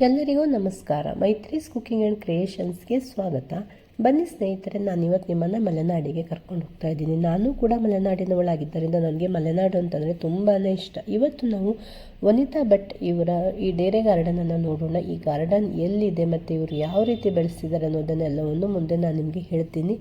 ಎಲ್ಲರಿಗೂ ನಮಸ್ಕಾರ. Maitri's cooking and ಕ್ರಿಯೇಷನ್ಸ್ಗೆ ಸ್ವಾಗತ. ಬನ್ನಿ ಸ್ನೇಹಿತರೆ ನಾನು ಇವತ್ತು ನಿಮ್ಮನ್ನು ಮಲೆನಾಡಿಗೆ ಕರ್ಕೊಂಡು ಹೋಗ್ತಾ ಇದ್ದೀನಿ. ನಾನು ಕೂಡ ಮಲೆನಾಡಿನವಳಾಗಿದ್ದರಿಂದ ನನಗೆ ಮಲೆನಾಡು ಅಂತಂದರೆ ತುಂಬಾ ಇಷ್ಟ. ಇವತ್ತು ನಾವು ವನಿತಾ ಭಟ್ ಇವರ ಈ ಡೇರೆ ಗಾರ್ಡನನ್ನು ನೋಡೋಣ. ಈ ಗಾರ್ಡನ್ ಎಲ್ಲಿದೆ ಮತ್ತು ಇವರು ಯಾವ ರೀತಿ ಬೆಳೆಸಿದ್ದಾರೆ ಅನ್ನೋದನ್ನೆಲ್ಲವನ್ನು ಮುಂದೆ ನಾನು ನಿಮಗೆ ಹೇಳ್ತೀನಿ.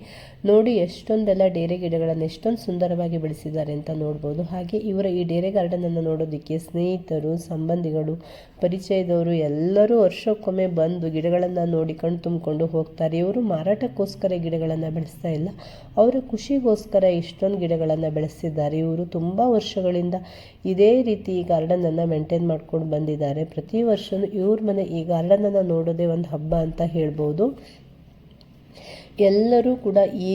ನೋಡಿ, ಎಷ್ಟೊಂದೆಲ್ಲ ಡೇರೆ ಗಿಡಗಳನ್ನು ಎಷ್ಟೊಂದು ಸುಂದರವಾಗಿ ಬೆಳೆಸಿದ್ದಾರೆ ಅಂತ ನೋಡ್ಬೋದು. ಹಾಗೆ ಇವರ ಈ ಡೇರೆ ಗಾರ್ಡನನ್ನು ನೋಡೋದಕ್ಕೆ ಸ್ನೇಹಿತರು, ಸಂಬಂಧಿಗಳು, ಪರಿಚಯದವರು ಎಲ್ಲರೂ ವರ್ಷಕ್ಕೊಮ್ಮೆ ಬಂದು ಗಿಡಗಳನ್ನು ನೋಡಿ ಕಣ್ಣು ತುಂಬಿಕೊಂಡು ಹೋಗ್ತಾರೆ. ಇವರು ಮಾರಾಟಕ್ಕೋಸ್ಕರ ಗಿಡಗಳನ್ನು ಬೆಳೆಸ್ತಾ ಇಲ್ಲ. ಅವರ ಖುಷಿಗೋಸ್ಕರ ಇಷ್ಟೊಂದು ಗಿಡಗಳನ್ನು ಬೆಳೆಸಿದ್ದಾರೆ. ಇವರು ತುಂಬ ವರ್ಷಗಳಿಂದ ಇದೇ ರೀತಿ ಈ ಗಾರ್ಡನನ್ನು ಮೇಂಟೈನ್ ಮಾಡ್ಕೊಂಡು ಬಂದಿದ್ದಾರೆ. ಪ್ರತಿ ವರ್ಷವೂ ಇವ್ರ ಮನೆ ಈ ಗಾರ್ಡನನ್ನು ನೋಡೋದೇ ಒಂದು ಹಬ್ಬ ಅಂತ ಹೇಳ್ಬೋದು. ಎಲ್ಲರೂ ಕೂಡ ಈ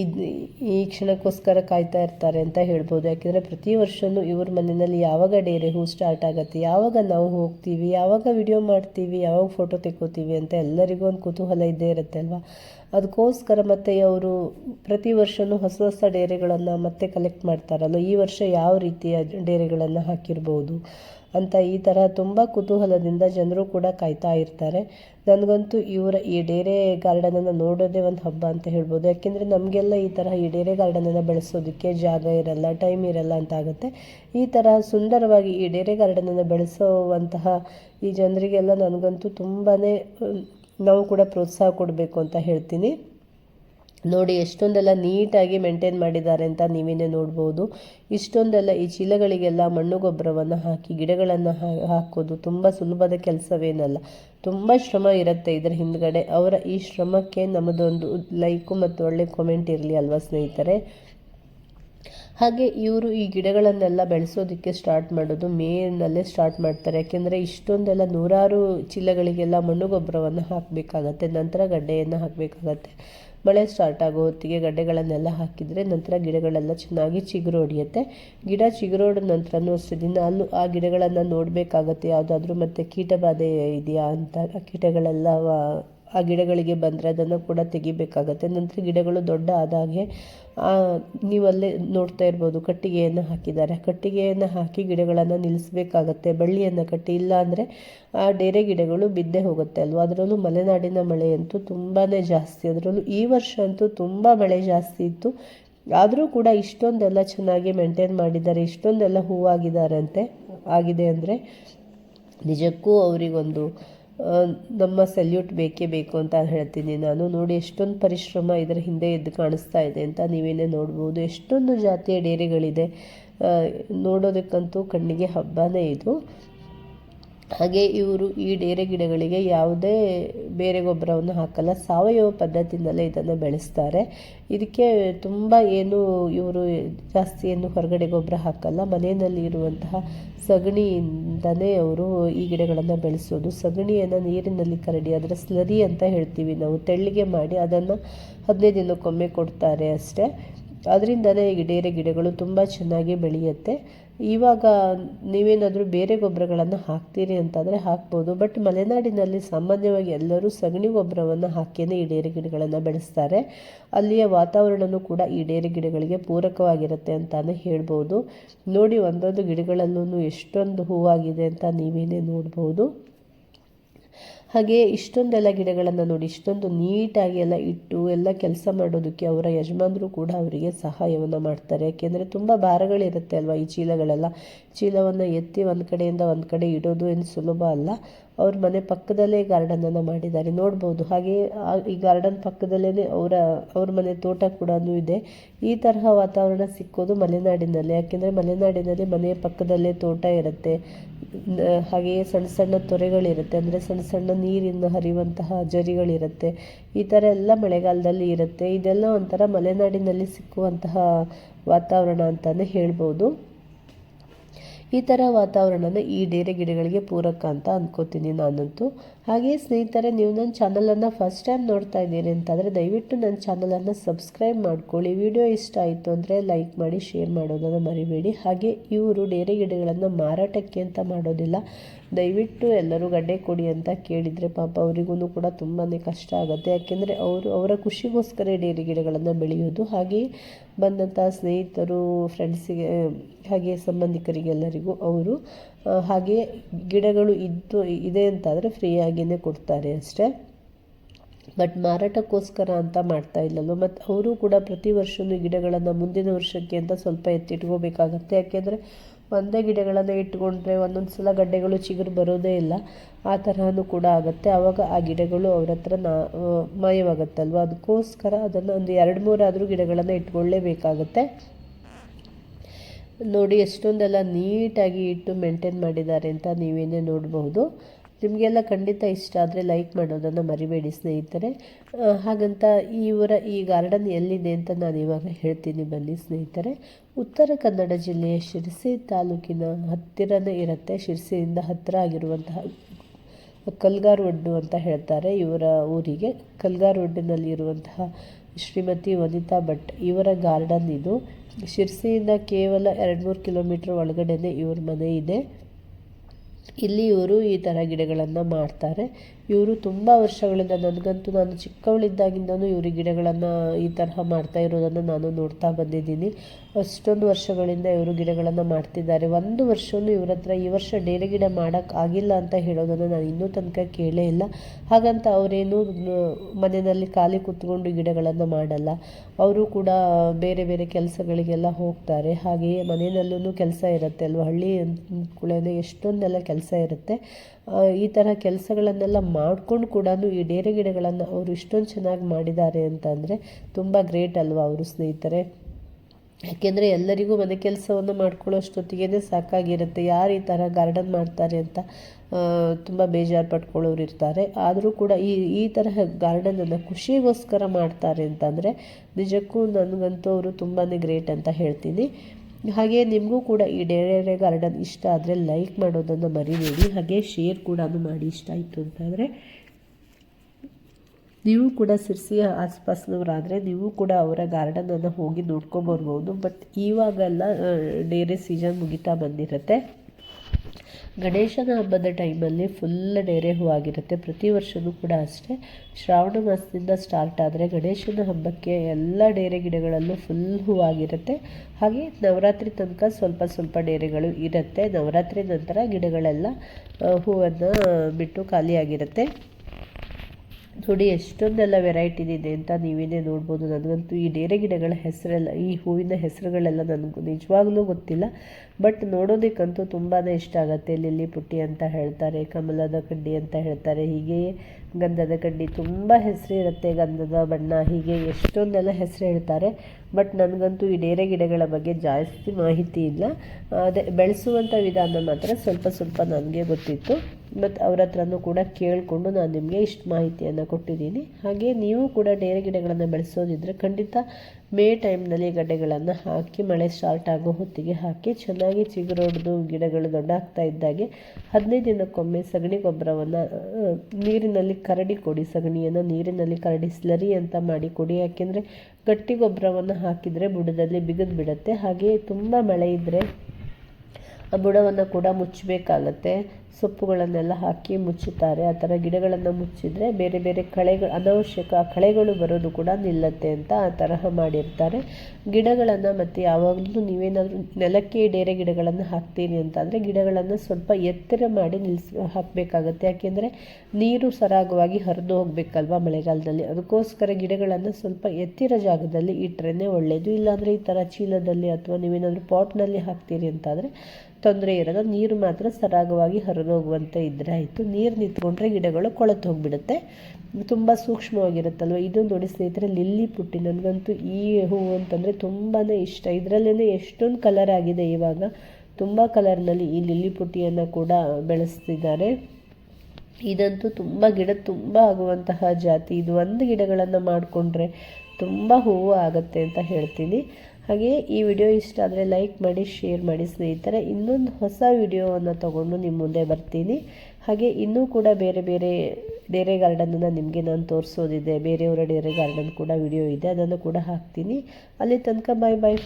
ಈ ಕ್ಷಣಕ್ಕೋಸ್ಕರ ಕಾಯ್ತಾ ಇರ್ತಾರೆ ಅಂತ ಹೇಳ್ಬೋದು. ಯಾಕೆಂದರೆ ಪ್ರತಿ ವರ್ಷವೂ ಇವ್ರ ಮನೆಯಲ್ಲಿ ಯಾವಾಗ ಡೇರೆ ಹೂ ಸ್ಟಾರ್ಟ್ ಆಗುತ್ತೆ, ಯಾವಾಗ ನಾವು ಹೋಗ್ತೀವಿ, ಯಾವಾಗ ವಿಡಿಯೋ ಮಾಡ್ತೀವಿ, ಯಾವಾಗ ಫೋಟೋ ತೆಕ್ಕೋತೀವಿ ಅಂತ ಎಲ್ಲರಿಗೂ ಒಂದು ಕುತೂಹಲ ಇದ್ದೇ ಇರುತ್ತೆ ಅಲ್ವಾ? ಅದಕ್ಕೋಸ್ಕರ ಮತ್ತು ಅವರು ಪ್ರತಿ ವರ್ಷವೂ ಹೊಸ ಹೊಸ ಡೇರೆಗಳನ್ನು ಮತ್ತೆ ಕಲೆಕ್ಟ್ ಮಾಡ್ತಾರಲ್ಲ, ಈ ವರ್ಷ ಯಾವ ರೀತಿಯ ಡೇರೆಗಳನ್ನು ಹಾಕಿರ್ಬೋದು ಅಂತ ಈ ಥರ ತುಂಬ ಕುತೂಹಲದಿಂದ ಜನರು ಕೂಡ ಕಾಯ್ತಾ ಇರ್ತಾರೆ. ನನಗಂತೂ ಇವರ ಈ ಡೇರೆ ಗಾರ್ಡನನ್ನು ನೋಡೋದೇ ಒಂದು ಹಬ್ಬ ಅಂತ ಹೇಳ್ಬೋದು. ಯಾಕೆಂದರೆ ನಮಗೆಲ್ಲ ಈ ಥರ ಈ ಡೇರೆ ಗಾರ್ಡನನ್ನು ಬೆಳೆಸೋದಕ್ಕೆ ಜಾಗ ಇರಲ್ಲ, ಟೈಮ್ ಇರಲ್ಲ ಅಂತ ಆಗುತ್ತೆ. ಈ ಥರ ಸುಂದರವಾಗಿ ಈ ಡೇರೆ ಗಾರ್ಡನನ್ನು ಬೆಳೆಸುವಂತಹ ಈ ಜನರಿಗೆಲ್ಲ ನನಗಂತೂ ತುಂಬಾ ನಾವು ಕೂಡ ಪ್ರೋತ್ಸಾಹ ಕೊಡಬೇಕು ಅಂತ ಹೇಳ್ತೀನಿ. ನೋಡಿ, ಎಷ್ಟೊಂದೆಲ್ಲ ನೀಟಾಗಿ ಮೇಂಟೈನ್ ಮಾಡಿದ್ದಾರೆ ಅಂತ ನೀವೇನೇ ನೋಡ್ಬೋದು. ಇಷ್ಟೊಂದೆಲ್ಲ ಈ ಚೀಲಗಳಿಗೆಲ್ಲ ಮಣ್ಣು ಗೊಬ್ಬರವನ್ನು ಹಾಕಿ, ಗಿಡಗಳನ್ನು ಹಾಕೋದು ತುಂಬ ಸುಲಭದ ಕೆಲಸವೇನಲ್ಲ. ತುಂಬ ಶ್ರಮ ಇರುತ್ತೆ ಇದರ ಹಿಂದ್ಗಡೆ. ಅವರ ಈ ಶ್ರಮಕ್ಕೆ ನಮ್ಮದೊಂದು ಲೈಕು ಮತ್ತು ಒಳ್ಳೆ ಕಾಮೆಂಟ್ ಇರಲಿ ಅಲ್ವಾ ಸ್ನೇಹಿತರೆ? ಹಾಗೆ ಇವರು ಈ ಗಿಡಗಳನ್ನೆಲ್ಲ ಬೆಳೆಸೋದಕ್ಕೆ ಸ್ಟಾರ್ಟ್ ಮಾಡೋದು, ಮೇನಲ್ಲೇ ಸ್ಟಾರ್ಟ್ ಮಾಡ್ತಾರೆ. ಯಾಕೆಂದರೆ ಇಷ್ಟೊಂದೆಲ್ಲ ನೂರಾರು ಚೀಲಗಳಿಗೆಲ್ಲ ಮಣ್ಣು ಗೊಬ್ಬರವನ್ನು ಹಾಕಬೇಕಾಗತ್ತೆ, ನಂತರ ಗಡ್ಡೆಯನ್ನು ಹಾಕಬೇಕಾಗತ್ತೆ. ಮಳೆ ಸ್ಟಾರ್ಟ್ ಆಗೋ ಹೊತ್ತಿಗೆ ಗಡ್ಡೆಗಳನ್ನೆಲ್ಲ ಹಾಕಿದರೆ ನಂತರ ಗಿಡಗಳೆಲ್ಲ ಚೆನ್ನಾಗಿ ಚಿಗುರು ಹೊಡಿಯುತ್ತೆ. ಗಿಡ ಚಿಗುರೋಡ ನಂತರನೂ ಅಷ್ಟೇ ದಿನ ಅಲ್ಲೂ ಆ ಗಿಡಗಳನ್ನು ನೋಡಬೇಕಾಗತ್ತೆ, ಯಾವುದಾದ್ರೂ ಮತ್ತು ಕೀಟಬಾಧೆ ಇದೆಯಾ ಅಂತ ಕೀಟಗಳೆಲ್ಲ ಆ ಗಿಡಗಳಿಗೆ ಬಂದರೆ ಅದನ್ನು ಕೂಡ ತೆಗಿಬೇಕಾಗತ್ತೆ. ನಂತರ ಗಿಡಗಳು ದೊಡ್ಡ ಆದಾಗೆ ಅಲ್ಲೇ ನೋಡ್ತಾ ಇರ್ಬೋದು, ಕಟ್ಟಿಗೆಯನ್ನು ಹಾಕಿದ್ದಾರೆ. ಕಟ್ಟಿಗೆಯನ್ನು ಹಾಕಿ ಗಿಡಗಳನ್ನು ನಿಲ್ಲಿಸಬೇಕಾಗತ್ತೆ. ಬಳ್ಳಿಯನ್ನು ಕಟ್ಟಿ, ಇಲ್ಲ ಅಂದರೆ, ಆ, ಡೇರೆ ಗಿಡಗಳು ಬಿದ್ದೇ ಹೋಗುತ್ತೆ ಅಲ್ವಾ? ಅದರಲ್ಲೂ ಮಲೆನಾಡಿನ ಮಳೆ ಅಂತೂ ತುಂಬಾ ಜಾಸ್ತಿ. ಅದರಲ್ಲೂ ಈ ವರ್ಷ ಅಂತೂ ತುಂಬ ಮಳೆ ಜಾಸ್ತಿ ಇತ್ತು. ಆದರೂ ಕೂಡ ಇಷ್ಟೊಂದೆಲ್ಲ ಚೆನ್ನಾಗಿ ಮೇಂಟೈನ್ ಮಾಡಿದ್ದಾರೆ, ಇಷ್ಟೊಂದೆಲ್ಲ ಹೂವಾಗಿದ್ದಾರೆ ಅಂತೆ ಆಗಿದೆ ಅಂದರೆ ನಿಜಕ್ಕೂ ಅವರಿಗೊಂದು ನಮ್ಮ ಸೆಲ್ಯೂಟ್ ಬೇಕೇ ಬೇಕು ಅಂತ ಹೇಳ್ತೀನಿ. ನಾನು ನೋಡಿ ಎಷ್ಟೊಂದು ಪರಿಶ್ರಮ ಇದರ ಹಿಂದೆ ಎದ್ದು ಕಾಣಿಸ್ತಾ ಇದೆ ಅಂತ ನೀವೇನೇ ನೋಡ್ಬೋದು. ಎಷ್ಟೊಂದು ಜಾತಿಯ ಡೇರೆಗಳಿದೆ ನೋಡೋದಕ್ಕಂತೂ ಕಣ್ಣಿಗೆ ಹಬ್ಬನೇ ಇದು. ಹಾಗೆ ಇವರು ಈ ಡೇರೆ ಗಿಡಗಳಿಗೆ ಯಾವುದೇ ಬೇರೆ ಗೊಬ್ಬರವನ್ನು ಹಾಕಲ್ಲ, ಸಾವಯವ ಪದ್ಧತಿಯಿಂದಲೇ ಇದನ್ನು ಬೆಳೆಸ್ತಾರೆ. ಇದಕ್ಕೆ ತುಂಬ ಏನು ಇವರು ಜಾಸ್ತಿ ಏನು ಹೊರಗಡೆ ಗೊಬ್ಬರ ಹಾಕಲ್ಲ, ಮನೆಯಲ್ಲಿ ಇರುವಂತಹ ಸಗಣಿಯಿಂದಲೇ ಅವರು ಈ ಗಿಡಗಳನ್ನು ಬೆಳೆಸೋದು. ಸಗಣಿಯನ್ನು ನೀರಿನಲ್ಲಿ ಕರಡಿ, ಅದರ ಸ್ಲರಿ ಅಂತ ಹೇಳ್ತೀವಿ ನಾವು. ತೆಳ್ಳಿಗೆ ಮಾಡಿ ಅದನ್ನು ಹದಿನೈದು ದಿನಕ್ಕೊಮ್ಮೆ ಕೊಡ್ತಾರೆ ಅಷ್ಟೇ. ಅದರಿಂದಲೇ ಡೇರೆ ಗಿಡಗಳು ತುಂಬ ಚೆನ್ನಾಗಿ ಬೆಳೆಯುತ್ತೆ. ಇವಾಗ ನೀವೇನಾದರೂ ಬೇರೆ ಗೊಬ್ಬರಗಳನ್ನು ಹಾಕ್ತೀರಿ ಅಂತಂದರೆ ಹಾಕ್ಬೋದು. ಬಟ್ ಮಲೆನಾಡಿನಲ್ಲಿ ಸಾಮಾನ್ಯವಾಗಿ ಎಲ್ಲರೂ ಸಗಣಿ ಗೊಬ್ಬರವನ್ನು ಹಾಕಿಯೇ ಈ ಡೇರೆ ಗಿಡಗಳನ್ನು ಬೆಳೆಸ್ತಾರೆ. ಅಲ್ಲಿಯ ವಾತಾವರಣವೂ ಕೂಡ ಈ ಡೇರೆ ಗಿಡಗಳಿಗೆ ಪೂರಕವಾಗಿರುತ್ತೆ ಅಂತಲೇ ಹೇಳ್ಬೋದು. ನೋಡಿ ಒಂದೊಂದು ಗಿಡಗಳಲ್ಲೂ ಎಷ್ಟೊಂದು ಹೂವಾಗಿದೆ ಅಂತ ನೀವೇನೇ ನೋಡ್ಬೋದು. ಹಾಗೆ ಇಷ್ಟೊಂದೆಲ್ಲ ಗಿಡಗಳನ್ನು ನೋಡಿ, ಇಷ್ಟೊಂದು ನೀಟಾಗಿ ಎಲ್ಲ ಇಟ್ಟು ಎಲ್ಲ ಕೆಲಸ ಮಾಡೋದಕ್ಕೆ ಅವರ ಯಜಮಾನರು ಕೂಡ ಅವರಿಗೆ ಸಹಾಯವನ್ನು ಮಾಡ್ತಾರೆ. ಯಾಕೆಂದರೆ ತುಂಬ ಭಾರಗಳಿರುತ್ತೆ ಅಲ್ವಾ ಈ ಚೀಲಗಳೆಲ್ಲ? ಚೀಲವನ್ನು ಎತ್ತಿ ಒಂದು ಕಡೆಯಿಂದ ಒಂದು ಕಡೆ ಇಡೋದು ಏನು ಸುಲಭ ಅಲ್ಲ. ಅವ್ರ ಮನೆ ಪಕ್ಕದಲ್ಲೇ ಗಾರ್ಡನನ್ನು ಮಾಡಿದ್ದಾರೆ. ನೋಡ್ಬೋದು. ಹಾಗೆ ಈ ಗಾರ್ಡನ್ ಪಕ್ಕದಲ್ಲೇ ಅವರ, ಅವ್ರ ಮನೆ ತೋಟ ಕೂಡ ಇದೆ. ಈ ತರಹ ವಾತಾವರಣ ಸಿಕ್ಕೋದು ಮಲೆನಾಡಿನಲ್ಲಿ. ಯಾಕೆಂದರೆ ಮಲೆನಾಡಿನಲ್ಲಿ ಮನೆಯ ಪಕ್ಕದಲ್ಲೇ ತೋಟ ಇರುತ್ತೆ. ಹಾಗೆಯೇ ಸಣ್ಣ ಸಣ್ಣ ತೊರೆಗಳಿರುತ್ತೆ. ಅಂದರೆ ಸಣ್ಣ ಸಣ್ಣ ನೀರಿನ ಹರಿಯುವಂತಹ ಜರಿಗಳಿರುತ್ತೆ. ಈ ಥರ ಎಲ್ಲ ಮಳೆಗಾಲದಲ್ಲಿ ಇರುತ್ತೆ. ಇದೆಲ್ಲ ಒಂಥರ ಮಲೆನಾಡಿನಲ್ಲಿ ಸಿಕ್ಕುವಂತಹ ವಾತಾವರಣ ಅಂತಲೇ ಹೇಳ್ಬೋದು. ಈ ಥರ ವಾತಾವರಣನ ಈ ಡೇರೆ ಗಿಡಗಳಿಗೆ ಪೂರಕ ಅಂತ ಅಂದ್ಕೋತೀನಿ ನಾನಂತೂ. ಹಾಗೆ ಸ್ನೇಹಿತರೆ, ನೀವು ನನ್ನ ಚಾನಲನ್ನು ಫಸ್ಟ್ ಟೈಮ್ ನೋಡ್ತಾ ಇದ್ದೀರಿ ಅಂತಂದರೆ ದಯವಿಟ್ಟು ನನ್ನ ಚಾನಲನ್ನು ಸಬ್ಸ್ಕ್ರೈಬ್ ಮಾಡ್ಕೊಳ್ಳಿ. ವಿಡಿಯೋ ಇಷ್ಟ ಆಯಿತು ಅಂದರೆ ಲೈಕ್ ಮಾಡಿ ಶೇರ್ ಮಾಡೋದನ್ನು ಮರಿಬೇಡಿ. ಹಾಗೆ ಇವರು ಡೇರೆ ಗಿಡಗಳನ್ನು ಮಾರಾಟಕ್ಕೆ ಅಂತ ಮಾಡೋದಿಲ್ಲ. ದಯವಿಟ್ಟು ಎಲ್ಲರೂ ಗಡ್ಡೆ ಕೊಡಿ ಅಂತ ಕೇಳಿದರೆ ಪಾಪ ಅವರಿಗೂ ಕೂಡ ತುಂಬಾ ಕಷ್ಟ ಆಗುತ್ತೆ. ಯಾಕೆಂದರೆ ಅವರು ಅವರ ಖುಷಿಗೋಸ್ಕರ ಡೇರಿ ಗಿಡಗಳನ್ನು ಬೆಳೆಯೋದು ಹಾಗೆಯೇ ಬಂದಂಥ ಸ್ನೇಹಿತರು ಫ್ರೆಂಡ್ಸಿಗೆ ಹಾಗೆ ಸಂಬಂಧಿಕರಿಗೆಲ್ಲರಿಗೂ ಅವರು ಹಾಗೆ ಗಿಡಗಳು ಇದ್ದು, ಇದೆ ಅಂತಾದರೆ ಫ್ರೀಯಾಗಿಯೇ ಕೊಡ್ತಾರೆ ಅಷ್ಟೇ. ಬಟ್ ಮಾರಾಟಕ್ಕೋಸ್ಕರ ಅಂತ ಮಾಡ್ತಾ ಇಲ್ಲಲ್ವ? ಮತ್ತು ಅವರು ಕೂಡ ಪ್ರತಿ ವರ್ಷವೂ ಗಿಡಗಳನ್ನು ಮುಂದಿನ ವರ್ಷಕ್ಕೆ ಅಂತ ಸ್ವಲ್ಪ ಎತ್ತಿಟ್ಕೋಬೇಕಾಗತ್ತೆ. ಯಾಕೆಂದರೆ ಒಂದೇ ಗಿಡಗಳನ್ನು ಇಟ್ಕೊಂಡ್ರೆ ಒಂದೊಂದು ಸಲ ಗಡ್ಡೆಗಳು ಚಿಗುರು ಬರೋದೇ ಇಲ್ಲ. ಆ ತರಹನೂ ಕೂಡ ಆಗುತ್ತೆ. ಆವಾಗ ಆ ಗಿಡಗಳು ಅವ್ರ ಹತ್ರ ನಾ ಮಾಯವಾಗುತ್ತಲ್ವ? ಅದಕ್ಕೋಸ್ಕರ ಅದನ್ನು ಒಂದು ಎರಡು ಮೂರಾದರೂ ಗಿಡಗಳನ್ನು ಇಟ್ಕೊಳ್ಳೇಬೇಕಾಗತ್ತೆ. ನೋಡಿ, ಎಷ್ಟೊಂದೆಲ್ಲ ನೀಟಾಗಿ ಇಟ್ಟು ಮೇಂಟೈನ್ ಮಾಡಿದ್ದಾರೆ ಅಂತ ನೀವೇನೇ ನೋಡಬಹುದು. ನಿಮಗೆಲ್ಲ ಖಂಡಿತ ಇಷ್ಟ ಆದರೆ ಲೈಕ್ ಮಾಡೋದನ್ನು ಮರಿಬೇಡಿ ಸ್ನೇಹಿತರೆ. ಹಾಗಂತ ಇವರ ಈ ಗಾರ್ಡನ್ ಎಲ್ಲಿದೆ ಅಂತ ನಾನು ಇವಾಗ ಹೇಳ್ತೀನಿ ಬನ್ನಿ ಸ್ನೇಹಿತರೆ. ಉತ್ತರ ಕನ್ನಡ ಜಿಲ್ಲೆಯ ಶಿರಸಿ ತಾಲೂಕಿನ ಹತ್ತಿರನೇ ಇರುತ್ತೆ. ಶಿರಸಿಯಿಂದ ಹತ್ತಿರ ಆಗಿರುವಂತಹ ಕಲ್ಗಾರ್ ಒಡ್ಡು ಅಂತ ಹೇಳ್ತಾರೆ ಇವರ ಊರಿಗೆ. ಕಲ್ಗಾರ್ ಒಡ್ಡಿನಲ್ಲಿ ಇರುವಂತಹ ಶ್ರೀಮತಿ ವನಿತಾ ಭಟ್ ಇವರ ಗಾರ್ಡನ್ ಇದು. ಶಿರಸಿಯಿಂದ ಕೇವಲ ಎರಡು ಮೂರು ಕಿಲೋಮೀಟ್ರ್ ಒಳಗಡೆನೇ ಇವ್ರ ಮನೆ ಇದೆ. ಇಲ್ಲಿ ಇವರು ಈ ಥರ ಗಿಡಗಳನ್ನು ಮಾಡ್ತಾರೆ ಇವರು ತುಂಬ ವರ್ಷಗಳಿಂದ ನನಗಂತೂ ನಾನು ಚಿಕ್ಕವಳಿದ್ದಾಗಿಂದನೂ ಇವರು ಗಿಡಗಳನ್ನು ಈ ತರಹ ಮಾಡ್ತಾ ಇರೋದನ್ನು ನಾನು ನೋಡ್ತಾ ಬಂದಿದ್ದೀನಿ. ಅಷ್ಟೊಂದು ವರ್ಷಗಳಿಂದ ಇವರು ಗಿಡಗಳನ್ನು ಮಾಡ್ತಿದ್ದಾರೆ. ಒಂದು ವರ್ಷವೂ ಇವ್ರ ಹತ್ರ ಈ ವರ್ಷ ಡೇರೆ ಗಿಡ ಮಾಡೋಕ್ಕಾಗಿಲ್ಲ ಅಂತ ಹೇಳೋದನ್ನು ನಾನು ಇನ್ನೂ ತನಕ ಕೇಳೇ ಇಲ್ಲ. ಹಾಗಂತ ಅವರೇನು ಮನೆಯಲ್ಲಿ ಖಾಲಿ ಕೂತ್ಕೊಂಡು ಗಿಡಗಳನ್ನು ಮಾಡಲ್ಲ. ಅವರು ಕೂಡ ಬೇರೆ ಬೇರೆ ಕೆಲಸಗಳಿಗೆಲ್ಲ ಹೋಗ್ತಾರೆ. ಹಾಗೆಯೇ ಮನೆಯಲ್ಲೂ ಕೆಲಸ ಇರುತ್ತೆ ಅಲ್ವ? ಹಳ್ಳಿ ಕೂಡ ಎಷ್ಟೊಂದೆಲ್ಲ ಕೆಲಸ ಇರುತ್ತೆ. ಈ ಥರ ಕೆಲಸಗಳನ್ನೆಲ್ಲ ಮಾಡ್ಕೊಂಡು ಕೂಡ ಈ ಡೇರೆ ಗಿಡಗಳನ್ನು ಅವರು ಇಷ್ಟೊಂದು ಚೆನ್ನಾಗಿ ಮಾಡಿದ್ದಾರೆ ಅಂತಂದರೆ ತುಂಬ ಗ್ರೇಟ್ ಅಲ್ವಾ ಅವರು ಸ್ನೇಹಿತರೆ. ಯಾಕೆಂದರೆ ಎಲ್ಲರಿಗೂ ಮನೆ ಕೆಲಸವನ್ನು ಮಾಡ್ಕೊಳ್ಳೋಷ್ಟೊತ್ತಿಗೆ ಸಾಕಾಗಿರುತ್ತೆ. ಯಾರು ಈ ಥರ ಗಾರ್ಡನ್ ಮಾಡ್ತಾರೆ ಅಂತ ತುಂಬ ಬೇಜಾರು ಪಟ್ಕೊಳ್ಳೋರು ಇರ್ತಾರೆ. ಆದರೂ ಕೂಡ ಈ ಈ ತರಹ ಗಾರ್ಡನನ್ನು ಖುಷಿಗೋಸ್ಕರ ಮಾಡ್ತಾರೆ ಅಂತಂದರೆ ನಿಜಕ್ಕೂ ನನಗಂತೂ ಅವರು ತುಂಬಾ ಗ್ರೇಟ್ ಅಂತ ಹೇಳ್ತೀನಿ. ಹಾಗೆ ನಿಮಗೂ ಕೂಡ ಈ ಡೇರೆ ಗಾರ್ಡನ್ ಇಷ್ಟ ಆದರೆ ಲೈಕ್ ಮಾಡೋದನ್ನು ಮರಿಬೇಡಿ. ಹಾಗೆ ಶೇರ್ ಕೂಡ ಮಾಡಿ ಇಷ್ಟ ಆಯಿತು ಅಂತಂದರೆ ನೀವು ಕೂಡ ಸಿರ್ಸಿ ಆಸ್ಪಾಸ್ನವರಾದರೆ ನೀವು ಕೂಡ ಅವರ ಗಾರ್ಡನನ್ನು ಹೋಗಿ ನೋಡ್ಕೊಬರ್ಬೋದು ಬಟ್ ಇವಾಗೆಲ್ಲ ಡೇರೆ ಸೀಸನ್ ಮುಗಿತಾ ಬಂದಿರುತ್ತೆ. ಗಣೇಶನ ಹಬ್ಬದ ಟೈಮಲ್ಲಿ ಫುಲ್ ಡೇರೆ ಹೂವಾಗಿರುತ್ತೆ ಪ್ರತಿ ವರ್ಷವೂ ಕೂಡ ಅಷ್ಟೇ. ಶ್ರಾವಣ ಮಾಸದಿಂದ ಸ್ಟಾರ್ಟ್ ಆದರೆ ಗಣೇಶನ ಹಬ್ಬಕ್ಕೆ ಎಲ್ಲ ಡೇರೆ ಗಿಡಗಳಲ್ಲೂ ಫುಲ್ ಹೂವಾಗಿರುತ್ತೆ. ಹಾಗೆ ನವರಾತ್ರಿ ತನಕ ಸ್ವಲ್ಪ ಸ್ವಲ್ಪ ಡೇರೆಗಳು ಇರುತ್ತೆ. ನವರಾತ್ರಿ ನಂತರ ಗಿಡಗಳೆಲ್ಲ ಹೂವನ್ನು ಬಿಟ್ಟು ಖಾಲಿಯಾಗಿರುತ್ತೆ. ನೋಡಿ, ಎಷ್ಟೊಂದೆಲ್ಲ ಇದೆ ಅಂತ ನೀವೇನೇ ನೋಡ್ಬೋದು. ನನಗಂತೂ ಈ ಡೇರೆ ಗಿಡಗಳ ಹೆಸರೆಲ್ಲ, ಈ ಹೂವಿನ ಹೆಸರುಗಳೆಲ್ಲ ನನಗೂ ನಿಜವಾಗ್ಲೂ ಗೊತ್ತಿಲ್ಲ. ಬಟ್ ನೋಡೋದಕ್ಕಂತೂ ತುಂಬಾ ಇಷ್ಟ ಆಗುತ್ತೆ. ಲಿಲ್ಲಿ ಪುಟ್ಟಿ ಅಂತ ಹೇಳ್ತಾರೆ, ಕಮಲದ ಕಡ್ಡಿ ಅಂತ ಹೇಳ್ತಾರೆ ಹೀಗೆಯೇ ಗಂಧದ ಕಡ್ಡಿ ತುಂಬ ಹೆಸರು ಇರುತ್ತೆ ಗಂಧದ ಬಣ್ಣ, ಹೀಗೆ ಎಷ್ಟೊಂದೆಲ್ಲ ಹೆಸರು ಹೇಳ್ತಾರೆ. ಬಟ್ ನನಗಂತೂ ಈ ಡೇರೆ ಗಿಡಗಳ ಬಗ್ಗೆ ಜಾಸ್ತಿ ಮಾಹಿತಿ ಇಲ್ಲ. ಅದೇ ಬೆಳೆಸುವಂಥ ವಿಧಾನ ಮಾತ್ರ ಸ್ವಲ್ಪ ಸ್ವಲ್ಪ ನನಗೆ ಗೊತ್ತಿತ್ತು. ಮತ್ತು ಅವ್ರ ಹತ್ರನೂ ಕೂಡ ಕೇಳಿಕೊಂಡು ನಾನು ನಿಮಗೆ ಇಷ್ಟು ಮಾಹಿತಿಯನ್ನು ಕೊಟ್ಟಿದ್ದೀನಿ. ಹಾಗೆ ನೀವು ಕೂಡ ಡೇರೆ ಗಿಡಗಳನ್ನು ಬೆಳೆಸೋದಿದ್ರೆ ಖಂಡಿತ ಮೇ ಟೈಮ್ನಲ್ಲಿ ಗಡ್ಡೆಗಳನ್ನು ಹಾಕಿ ಮಳೆ ಸ್ಟಾರ್ಟ್ ಆಗೋ ಹೊತ್ತಿಗೆ ಹಾಕಿ ಚೆನ್ನಾಗಿ ಚಿಗುರೊಡೆದು ಗಿಡಗಳು ದೊಡ್ಡಾಗ್ತಾ ಇದ್ದಾಗೆ ಹದಿನೈದು ದಿನಕ್ಕೊಮ್ಮೆ ಸಗಣಿ ಗೊಬ್ಬರವನ್ನು ನೀರಿನಲ್ಲಿ ಕರಡಿ ಕೊಡಿ, ಸಗಣಿಯನ್ನು ನೀರಿನಲ್ಲಿ ಕರಡಿ ಸ್ಲರಿ ಅಂತ ಮಾಡಿ ಕೊಡಿ. ಯಾಕೆಂದರೆ ಗಟ್ಟಿ ಗೊಬ್ಬರವನ್ನು ಹಾಕಿದರೆ ಬುಡದಲ್ಲಿ ಬಿಗಿದು ಬಿಡುತ್ತೆ. ಹಾಗೆಯೇ ತುಂಬ ಮಳೆ ಇದ್ದರೆ ಆ ಬುಡವನ್ನು ಕೂಡ ಮುಚ್ಚಬೇಕಾಗತ್ತೆ ಸೊಪ್ಪುಗಳನ್ನೆಲ್ಲ ಹಾಕಿ ಮುಚ್ಚುತ್ತಾರೆ. ಆ ಥರ ಗಿಡಗಳನ್ನು ಮುಚ್ಚಿದರೆ ಬೇರೆ ಬೇರೆ ಕಳೆಗಳು ಅನವಶ್ಯಕ ಕಳೆಗಳು ಬರೋದು ಕೂಡ ನಿಲ್ಲತ್ತೆ ಅಂತ ಆ ತರಹ ಮಾಡಿರ್ತಾರೆ. ಗಿಡಗಳನ್ನು ಮತ್ತು ಯಾವಾಗಲೂ ನೀವೇನಾದರೂ ನೆಲಕ್ಕೆ ಡೇರೆ ಗಿಡಗಳನ್ನು ಹಾಕ್ತೀರಿ ಅಂತಂದರೆ ಗಿಡಗಳನ್ನು ಸ್ವಲ್ಪ ಎತ್ತರ ಮಾಡಿ ನಿಲ್ಲಿಸಿ ಹಾಕಬೇಕಾಗತ್ತೆ. ಯಾಕೆಂದರೆ ನೀರು ಸರಾಗವಾಗಿ ಹರಿದು ಹೋಗಬೇಕಲ್ವ ಮಳೆಗಾಲದಲ್ಲಿ. ಅದಕ್ಕೋಸ್ಕರ ಗಿಡಗಳನ್ನು ಸ್ವಲ್ಪ ಎತ್ತಿರ ಜಾಗದಲ್ಲಿ ಇಟ್ಟರೆ ಒಳ್ಳೆಯದು ಇಲ್ಲಾಂದರೆ ಈ ಥರ ಚೀಲದಲ್ಲಿ ಅಥವಾ ನೀವೇನಾದರೂ ಪಾಟ್ನಲ್ಲಿ ಹಾಕ್ತೀರಿ ಅಂತಾದರೆ ತೊಂದರೆ ಇರೋದು ನೀರು ಮಾತ್ರ ಸರಾಗವಾಗಿ ಹರಿದೋಗುವಂತೆ ಇದ್ದರೆ ಆಯಿತು. ನೀರು ನಿಂತ್ಕೊಂಡ್ರೆ ಗಿಡಗಳು ಕೊಳೆತು ಹೋಗಿಬಿಡುತ್ತೆ. ತುಂಬ ಸೂಕ್ಷ್ಮವಾಗಿರುತ್ತಲ್ವ? ಇದು ನೋಡಿ ಸ್ನೇಹಿತರೆ, ಲಿಲ್ಲಿ ಪುಟ್ಟಿ ನನಗಂತೂ ಈ ಹೂವು ಅಂತಂದರೆ ತುಂಬಾ ಇಷ್ಟ. ಇದರಲ್ಲೇ ಎಷ್ಟೊಂದು ಕಲರ್ ಆಗಿದೆ ಇವಾಗ. ತುಂಬ ಕಲರ್ನಲ್ಲಿ ಈ ಲಿಲ್ಲಿ ಪುಟ್ಟಿಯನ್ನು ಕೂಡ ಬೆಳೆಸ್ತಿದ್ದಾರೆ. ಇದಂತೂ ತುಂಬ ಗಿಡ ತುಂಬ ಆಗುವಂತಹ ಜಾತಿ. ಇದು ಒಂದು ಗಿಡಗಳನ್ನು ಮಾಡಿಕೊಂಡ್ರೆ ತುಂಬ ಹೂವು ಆಗುತ್ತೆ ಅಂತ ಹೇಳ್ತೀನಿ. ಹಾಗೆ ಈ ವಿಡಿಯೋ ಇಷ್ಟ ಆದರೆ ಲೈಕ್ ಮಾಡಿ, ಶೇರ್ ಮಾಡಿ ಸ್ನೇಹಿತರೆ. ಇನ್ನೊಂದು ಹೊಸ ವಿಡಿಯೋವನ್ನು ತಗೊಂಡು ನಿಮ್ಮ ಮುಂದೆ ಬರ್ತೀನಿ. ಹಾಗೆ ಇನ್ನೂ ಕೂಡ ಬೇರೆ ಬೇರೆ ಡೇರೆ ಗಾರ್ಡನನ್ನು ನಿಮಗೆ ನಾನು ತೋರಿಸೋದಿದೆ. ಬೇರೆಯವರ ಡೇರೆ ಗಾರ್ಡನ್ ಕೂಡ ವಿಡಿಯೋ ಇದೆ. ಅದನ್ನು ಕೂಡ ಹಾಕ್ತೀನಿ. ಅಲ್ಲಿ ತನಕ ಬಾಯ್ ಬಾಯ್